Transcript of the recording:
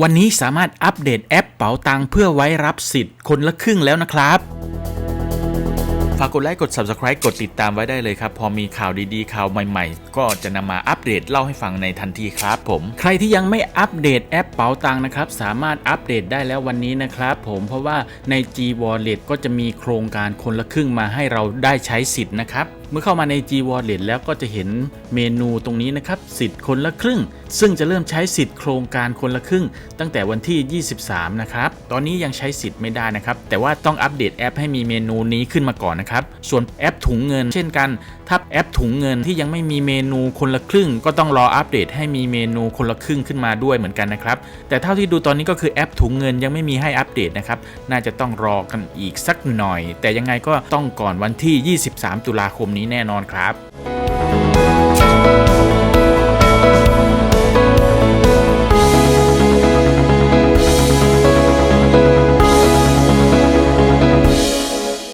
วันนี้สามารถอัปเดตแอปเป๋าตังเพื่อไว้รับสิทธิ์คนละครึ่งแล้วนะครับ ฝากกดไลค์กด Subscribe กดติดตามไว้ได้เลยครับ พอมีข่าวดีๆ ข่าวใหม่ๆ ก็จะนำมาอัปเดตเล่าให้ฟังในทันทีครับผม ใครที่ยังไม่อัปเดตแอปเป๋าตังนะครับ สามารถอัปเดตได้แล้ววันนี้นะครับผมเพราะว่าใน G Wallet ก็จะมีโครงการคนละครึ่งมาให้เราได้ใช้สิทธิ์นะครับ เมื่อเข้ามาใน G Wallet แล้วก็จะเห็นเมนูตรงนี้นะครับสิทธิ์คนละครึ่ง ซึ่งจะเริ่มใช้สิทธิ์โครงการคนละครึ่ง ตั้งแต่วันที่ 23 นะครับ ตอนนี้ยังใช้สิทธิ์ไม่ได้นะครับ แต่ว่าต้องอัปเดตแอปให้มีเมนูนี้ขึ้นมาก่อนนะครับ ส่วนแอปถุงเงิน เช่นกัน ถ้าแอปถุงเงินที่ยังไม่มีเมนูคนละครึ่ง ก็ต้องรออัปเดตให้มีเมนูคนละครึ่งขึ้นมาด้วยเหมือนกันนะครับ แต่เท่าที่ดูตอนนี้ก็คือแอปถุงเงินยังไม่มีให้อัปเดตนะครับ น่าจะต้องรอกันอีกสักหน่อย แต่ยังไงก็ต้องก่อนวันที่ 23 ตุลาคมนี้แน่นอนครับ